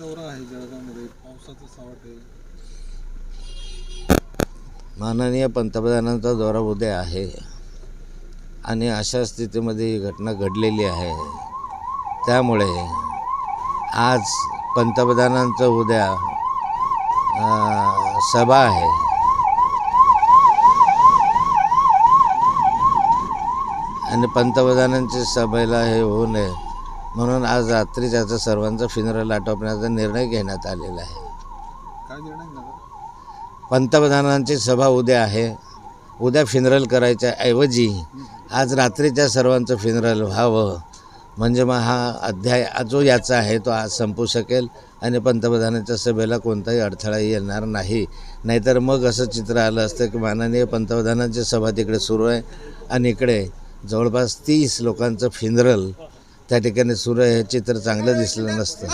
दौरा आहे जळगावमध्ये पावसाचं सावट आहे. माननीय पंतप्रधानांचा दौरा उद्या आहे. आणि अशा स्थितीमध्ये ही घटना घडलेली आहे. त्यामुळे आज पंतप्रधानांचं उद्या सभा आहे. आणि पंतप्रधानांच्या सभेला हे होऊ नये. म्हणून आज रात्री त्याचं सर्वांचं फिनरल आटोपण्याचा निर्णय घेण्यात आलेला आहे. काय निर्णय झाला पंतप्रधानांची सभा उद्या आहे. उद्या फिनरल करायच्या ऐवजी आज रात्रीच्या सर्वांचं फिनरल व्हावं. म्हणजे मग हा अध्याय जो याचा आहे तो आज संपू शकेल आणि पंतप्रधानांच्या सभेला कोणताही अडथळा येणार नाही. नाहीतर मग असं चित्र आलं असतं की माननीय पंतप्रधानांची सभा तिकडे सुरू आहे आणि इकडे जवळपास तीस लोकांचं फिनरल त्या ठिकाणी सूर्य हे चित्र चांगलं दिसलं नसतं.